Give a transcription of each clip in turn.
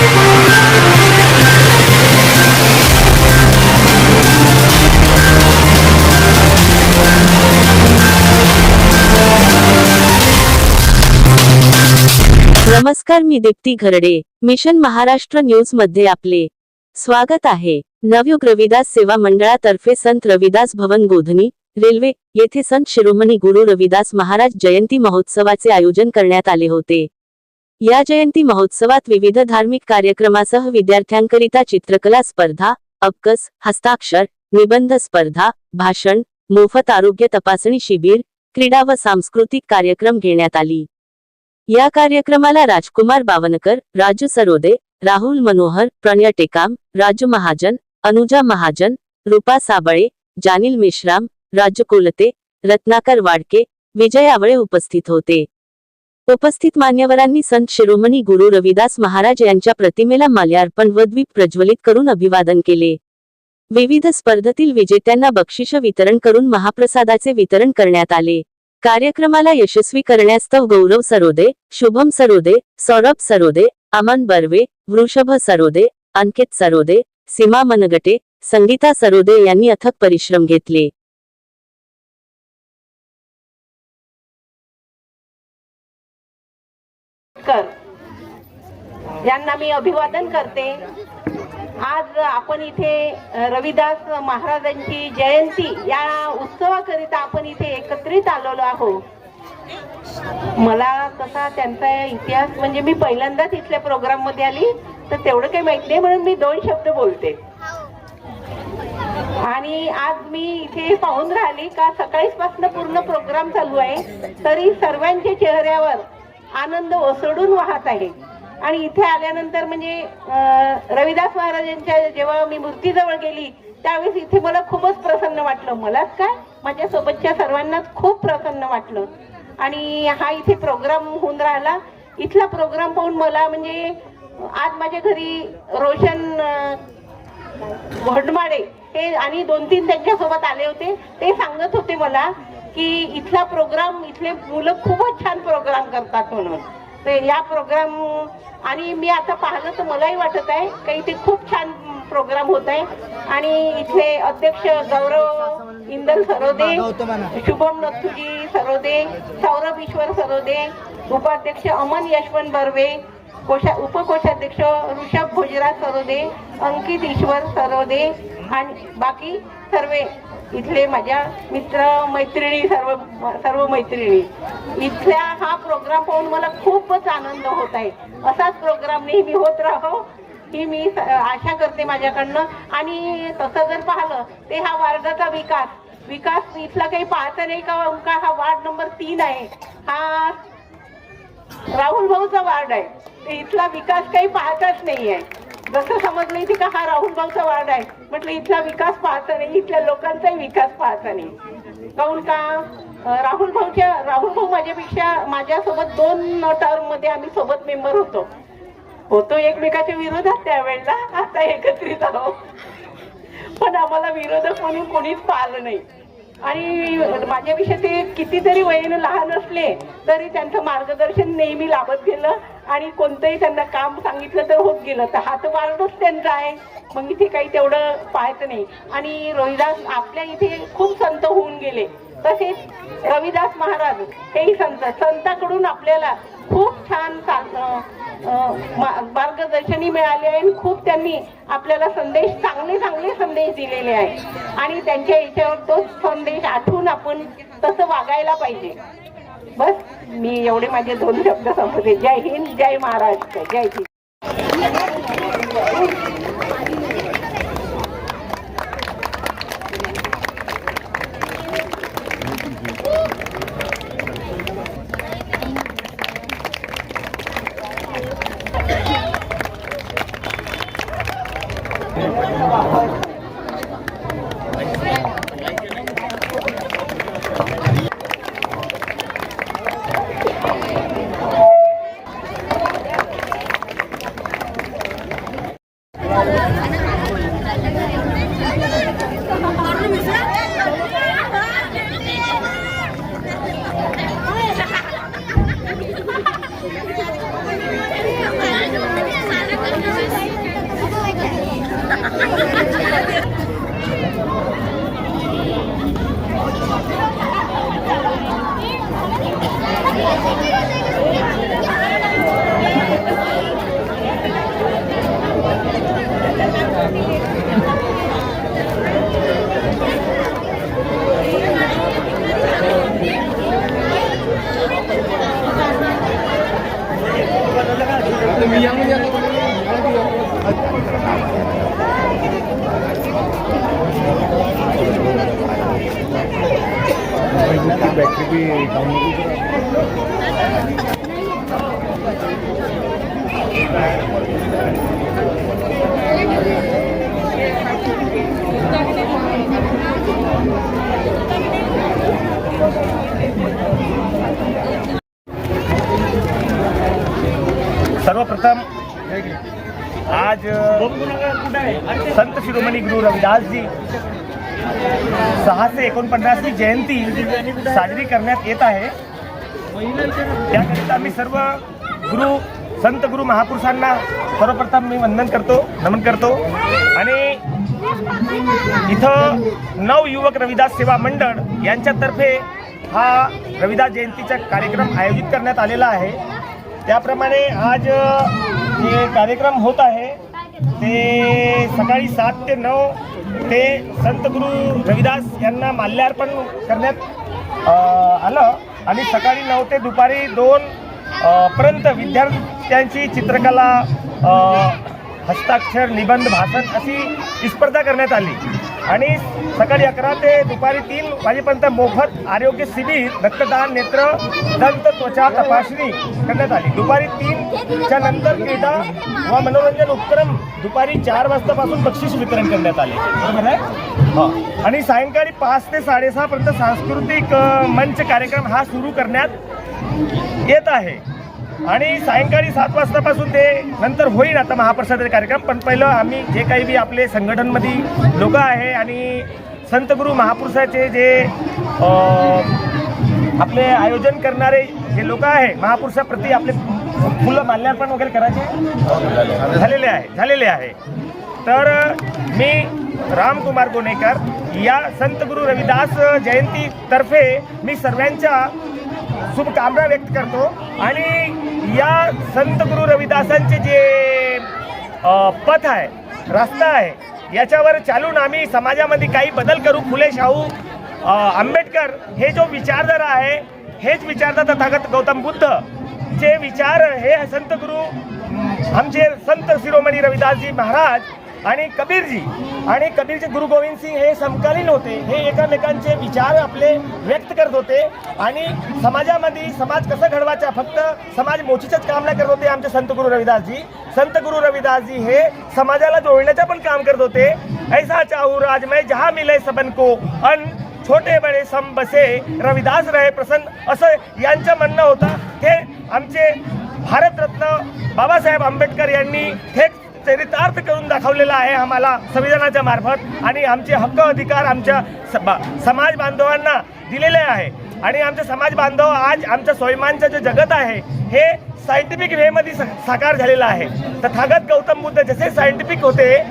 नमस्कार मी दीप्ती घरडे. मिशन महाराष्ट्र न्यूजमध्ये आपले स्वागत आहे. नवयुग रविदास सेवा मंडळातर्फे संत रविदास भवन गोधनी रेल्वे येथे संत शिरोमणी गुरु रविदास महाराज जयंती महोत्सवाचे आयोजन करण्यात आले होते. या जयंती महोत्सवात विविध धार्मिक कार्यक्रमासह विद्यार्थ्यांकरिता चित्रकला स्पर्धा अबकस हस्ताक्षर निबंध स्पर्धा भाषण मोफत आरोग्य तपासणी शिबिर क्रीडा व सांस्कृतिक कार्यक्रम घेण्यात आली. या कार्यक्रमाला राजकुमार बावनकर राजू सरोदे राहुल मनोहर प्रणय टेकाम राजू महाजन अनुजा महाजन रूपा साबळे जानील मेश्राम राजू कोलते रत्नाकर वाडके विजय आवळे उपस्थित होते. उपस्थित मान्यवरांनी संत शिरोमणी गुरु रविदास महाराज यांच्या प्रतिमेला माल्यार्पण व द्वीप प्रज्वलित करून अभिवादन केले. विविध स्पर्धेतील विजेत्यांना बक्षिस वितरण करून महाप्रसादाचे वितरण करण्यात आले. कार्यक्रमाला यशस्वी करण्यास्तव गौरव सरोदे शुभम सरोदे सौरभ सरोदे अमन बर्वे वृषभ सरोदे अंकित सरोदे सीमा मनगटे संगीता सरोदे यांनी अथक परिश्रम घेतले. यांना मी अभिवादन करते. आज आपण इथे रविदास महाराजांची जयंती या उत्सवाकरिता आपण इथे एकत्रित आलेलो आहोत. मला तसा त्यांचा इतिहास म्हणजे मी पहिल्यांदाच इथल्या प्रोग्राममध्ये आली तर तेवढं काही माहीत नाही म्हणून मी दोन शब्द बोलते. आणि आज मी इथे पाहून राहिली का सकाळीच पासून पूर्ण प्रोग्राम चालू आहे तरी सर्वांच्या चेहऱ्यावर आनंद ओसडून वाहत आहे. आणि इथे आल्यानंतर म्हणजे रविदास महाराजांच्या जेव्हा मी मूर्तीजवळ गेली त्यावेळेस इथे मला खूपच प्रसन्न वाटलं. मलाच काय? माझ्या सोबतच्या सर्वांनाच खूप प्रसन्न वाटलं. आणि हा इथे प्रोग्राम होऊन राहिला. इथला प्रोग्राम पाहून मला म्हणजे आज माझ्या घरी रोशन अं, हे आणि दोन तीन त्यांच्यासोबत आले होते. ते सांगत होते मला की इथला प्रोग्राम इथले मुलं खूपच छान प्रोग्राम करतात म्हणून. तर या प्रोग्राम आणि मी आता पाहिलं तर मलाही वाटत आहे का इथे खूप छान प्रोग्राम होत आहे. आणि इथले अध्यक्ष गौरव इंदल सरोदे शुभम नथुजी सरोदे सौरभ ईश्वर सरोदे उपाध्यक्ष अमन यशवंत बर्वे कोशा उपकोषाध्यक्ष ऋषभ भोजराज सरोदे अंकित ईश्वर सरोदे आणि बाकी सर्व इथले माझ्या मित्र मैत्रिणी सर्व सर्व मैत्रिणी. इथल्या हा प्रोग्राम पाहून मला खूपच आनंद होत आहे. असाच प्रोग्राम नेहमी होत राहो ही मी आशा करते माझ्याकडनं. आणि तसं जर पाहिलं ते हा वार्डाचा विकास. विकास इथला काही पाहता नाही का का हा वार्ड नंबर तीन आहे. हा राहुल भाऊचा वार्ड आहे. इथला विकास काही पाहताच नाही आहे जसं समजलं इथे का हा राहुल भाऊचा वार्ड आहे. म्हटलं इथला विकास पाहता नाही इथल्या लोकांचाही विकास पाहता नाही. काहून का? राहुल भाऊच्या राहुल भाऊ माझ्यापेक्षा माझ्यासोबत दोन टर्ममध्ये आम्ही सोबत मेंबर होतो. होतो एकमेकाच्या विरोधात त्यावेळेला आता एकत्रित आहोत. पण आम्हाला विरोधक म्हणून कोणीच पाहिलं नाही. आणि माझ्याविषयी ते कितीतरी वयानं लहान असले तरी त्यांचं मार्गदर्शन नेहमी लाभत गेलं आणि कोणतंही त्यांना काम सांगितलं तर होत गेलं. तर हात वाढतच त्यांचा आहे. मग इथे काही तेवढं पाहायचं नाही. आणि रोहिदास आपल्या इथे खूप संत होऊन गेले. तसेच रविदास महाराज हेही संत संताकडून आपल्याला खूप छान सा- मा- मार्गदर्शनी मिळाले आहे आणि खूप त्यांनी आपल्याला संदेश चांगले चांगले संदेश दिलेले आहे आणि त्यांच्या याच्यावर तो संदेश आठवून आपण तसं वागायला पाहिजे. बस मी एवढे माझे दोन शब्द संपते जय हिंद जय महाराष्ट्र जय हिंद सर्वप्रथम आज संत शिरोमणी गुरु रविदासजी सहाशे एकोणपन्नासवी जयंती साजरी करण्यात येत आहे. त्याकरिता मी सर्व गुरु संत गुरु महापुरुषांना सर्वप्रथम मी वंदन करतो नमन करतो. आणि इथं नव युवक रविदास सेवा मंडळ यांच्यातर्फे हा रविदास जयंतीचा कार्यक्रम आयोजित करण्यात आलेला आहे. त्याप्रमाणे आज जे कार्यक्रम होत आहे ते सकाळी सात ते नऊ ते संत गुरु रविदास यांना माल्यार्पण करण्यात आलं. आणि सकाळी नऊ ते दुपारी दोन पर्यंत विद्यार्थ्यांची चित्रकला हस्ताक्षर निबंध भाषण अशी स्पर्धा करण्यात आली. आणि सकाळी अकरा ते दुपारी तीन वाजेपर्यंत मोफत आरोग्य शिबिर रक्तदान नेत्र दंत त्वचा तपासणी करण्यात आली. दुपारी तीनच्या नंतर क्रीडा व मनोरंजन उपक्रम दुपारी चार वाजतापासून बक्षीस वितरण करण्यात आले. बरोबर आहे? हो. आणि सायंकाळी पाच ते साडेसहापर्यंत सांस्कृतिक मंच कार्यक्रम हा सुरू करण्यात येत आहे. आणि सायंकाळी सात वाजतापासून ते नंतर होईल आता महाप्रसादाचे कार्यक्रम. पण पहिलं आम्ही जे काही बी आपले संघटनमध्ये लोक आहे आणि संत गुरु महापुरुषाचे जे आपले आयोजन करणारे जे लोक आहे महापुरुषाप्रती आपले फुलं माल्यार्पण वगैरे करायचे झालेले आहे झालेले आहे. तर मी रामकुमार गोनेकर या संत गुरु रविदास जयंतीतर्फे मी सर्वांच्या शुभकामना व्यक्त करतो. आणि या संत गुरु रविदासांचे जे पथ आहे रस्ता आहे याच्यावर चालून आम्ही समाजामध्ये काही बदल करू. फुले शाहू आंबेडकर हे जो विचारधारा आहे हेच विचारधारा तथागत गौतम बुद्ध. चे विचार हे संत गुरु आमचे संत शिरोमणी रविदासजी महाराज आणि कबीरजी आणि कबीरचे गुरु गोविंद सिंग हे समकालीन होते. हे एकमेकांचे विचार आपले व्यक्त करत होते. आणि समाजामध्ये समाज कसं घडवायचा फक्त समाज मोचीचंच काम नाही करत होते आमचे संत गुरु रविदासजी. संत गुरु रविदासजी हे समाजाला जोडण्याचं पण काम करत होते. ऐसा चाहू राजमय जहा जहाँ मिले सबन को अन छोटे बडे सम बसे रविदास रहे प्रसन्न. असं यांचं म्हणणं होतं. हे आमचे भारतरत्न बाबासाहेब आंबेडकर यांनी थेट चरितार्थ करून दाखवलेला आहे आम्हाला संविधानाच्या मार्फत. आणि आमचे हक्क अधिकार आमच्या स- बा- समाज बांधवांना दिलेले आहे. आणि आमचे समाज बांधव आज आमच्या स्वयंमानचं जे जगत आहे हे सायंटिफिक वेमध्ये साकार झालेलं आहे. तथागत गौतम बुद्ध जसे सायंटिफिक होते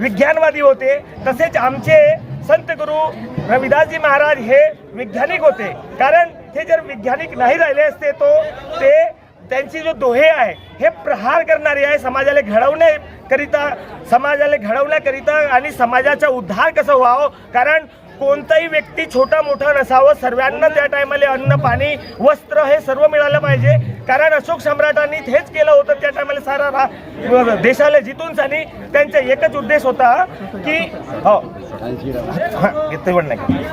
विज्ञानवादी होते तसेच आमचे संत गुरु रविदासजी महाराज हे वैज्ञानिक होते. कारण ते जर वैज्ञानिक नाही राहिले असते तो ते त्यांची जो दोहे आहे हे प्रहार करणारे आहे समाजाला घडवण्याकरिता समाजाला घडवण्याकरिता आणि समाजाचा उद्धार कसं व्हावं? कारण कोणताही व्यक्ती छोटा मोठा नसावं. सर्वांना त्या टायमाला अन्न पाणी वस्त्र हे सर्व मिळालं पाहिजे. कारण अशोक सम्राटांनी हेच केलं होतं. त्या टायमाला सारा रा देशाला जितून सानी त्यांचा एकच उद्देश होता की हो. हा, तेवढं नाही.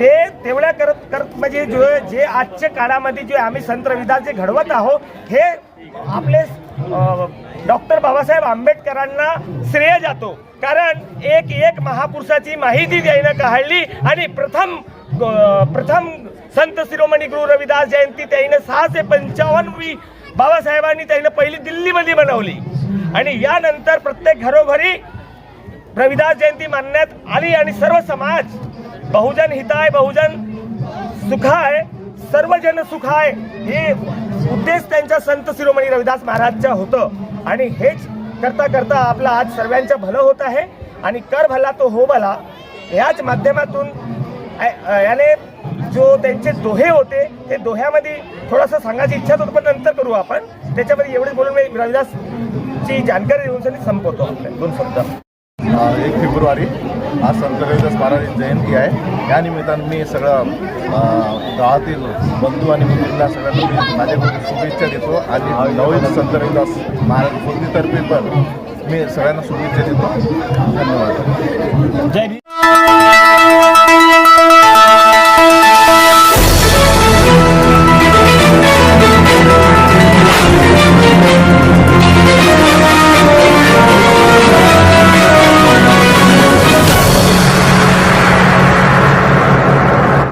ते तेवढ्या करत करत म्हणजे जो जे आजच्या काळामध्ये जे आम्ही संत रविदास जे घडवत आहोत हे आपले डॉक्टर बाबासाहेब आंबेडकरांना श्रेय जातो. कारण एक एक महापुरुषाची माहिती त्यानं काढली आणि प्रथम प्रथम संत शिरोमणी गुरु रविदास जयंती त्याईनं सहाशे पंचावन्नवी बाबासाहेबांनी त्याने पहिली दिल्लीमध्ये बनवली आणि यानंतर प्रत्येक घरोघरी रविदास जयंती मानण्यात आली आणि सर्व समाज बहुजन हिताय बहुजन सुखाय सर्वजन सुखाय हे उद्देश त्यांच्या संत शिरोमणी रविदास महाराजचं होतं. आणि हेच करता करता आपलं आज सर्वांचं भलं होत आहे. आणि कर भला तो हो भला याच माध्यमातून याने जो त्यांचे दोहे होते ते दोह्यामध्ये थोडंसं सांगायची इच्छा होतं पण नंतर करू आपण. त्याच्यामध्ये एवढेच बोलून मी रविदासची जानकारी देऊन संपवतो. आपल्या दोन शब्द. एक फेब्रुवारी आज संत रविदास महाराज जयंती आहे. या निमित्तानं मी सगळं गावातील बंधू आणि मुलींना सगळ्यांना मी माझ्याकडून शुभेच्छा देतो आणि नवीन संत रविदास महाराज बोलणीतर्फे पण मी सगळ्यांना शुभेच्छा देतो. धन्यवाद. जय